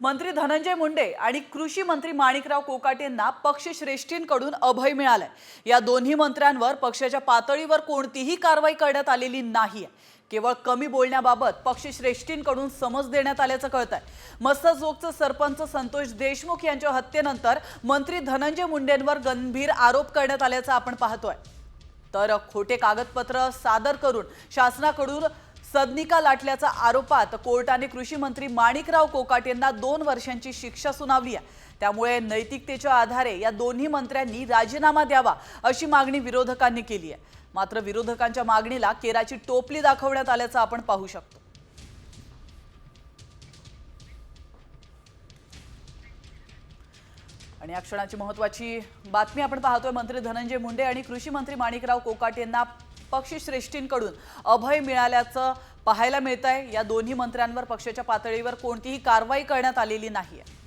मंत्री धनंजय मुंडे आणि कृषी मंत्री माणिकराव कोकाटेंना पक्षश्रेष्ठींकडून अभय मिळालंय. या दोन्ही मंत्र्यांवर पक्षाच्या पातळीवर कोणतीही कारवाई करण्यात आलेली नाही केवळ कमी बोलण्याबाबत पक्षश्रेष्ठींकडून समज देण्यात आल्याचं कळत आहे मस्तजोगचं सरपंच संतोष देशमुख यांच्या हत्येनंतर मंत्री धनंजय मुंडेंवर गंभीर आरोप करण्यात आल्याचं आपण पाहतोय. तर खोटे कागदपत्र सादर करून शासनाकडून सदनिका लाटल्याचा आरोपात कोर्टाने कृषी मंत्री माणिकराव कोकाटेंना दोन वर्षांची शिक्षा सुनावली आहे. त्यामुळे नैतिकतेच्या आधारे या दोन्ही मंत्र्यांनी राजीनामा द्यावा अशी मागणी विरोधकांनी केली आहे. मात्र विरोधकांच्या मागणीला केराची टोपली दाखवण्यात आल्याचं आपण पाहू शकतो. आणि या क्षणाची महत्वाची बातमी आपण पाहतोय मंत्री धनंजय मुंडे आणि कृषी मंत्री माणिकराव कोकाट यांना पक्षश्रेष्ठींकडून अभय मिळाल्याचं पाहायला मिळत आहे या दोन्ही मंत्र्यांवर पक्षाच्या पातळीवर कोणतीही कारवाई करण्यात आलेली नाही आहे